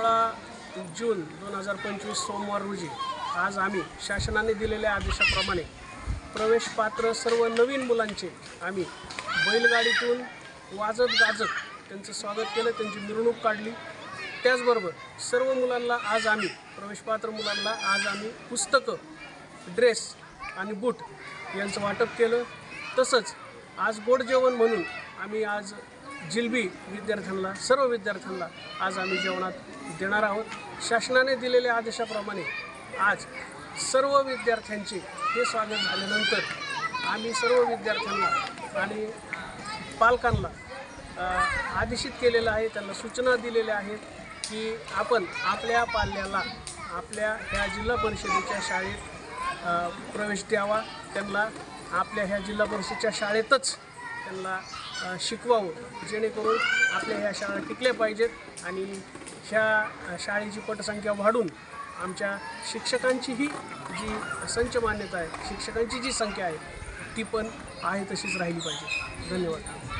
जून दोन हजार पंचवीस सोमवार रोजी आज आम्ही शासनाने दिलेल्या आदेशाप्रमाणे प्रवेशपात्र सर्व नवीन मुलांचे आम्ही बैलगाडीतून वाजत गाजत त्यांचं स्वागत केलं त्यांची मिरवणूक काढली. त्याचबरोबर सर्व मुलांना आज आम्ही प्रवेशपात्र मुलांना आज आम्ही पुस्तकं ड्रेस आणि बूट यांचं वाटप केलं. तसंच आज गोड जेवण म्हणून आम्ही आज जिलबी विद्यार्थ्यांना सर्व विद्यार्थ्यांना आज आम्ही जेवणात देणार आहोत. शासनाने दिलेल्या आदेशाप्रमाणे आज सर्व विद्यार्थ्यांचे हे स्वागत झाल्यानंतर आम्ही सर्व विद्यार्थ्यांना आणि पालकांना आदेशित केलेलं आहे त्यांना सूचना दिलेल्या आहेत की आपण आपल्या पाल्याला आपल्या ह्या जिल्हा परिषदेच्या शाळेत प्रवेश द्यावा. त्यांना आपल्या ह्या जिल्हा परिषदेच्या शाळेतच त्यांना शिकवावं जेणेकरून आपल्या ह्या शाळा टिकल्या पाहिजेत आणि ह्या शाळेची पटसंख्या वाढून आमच्या शिक्षकांचीही जी संच मान्यता आहे शिक्षकांची जी संख्या आहे ती पण आहे तशीच राहिली पाहिजे. धन्यवाद.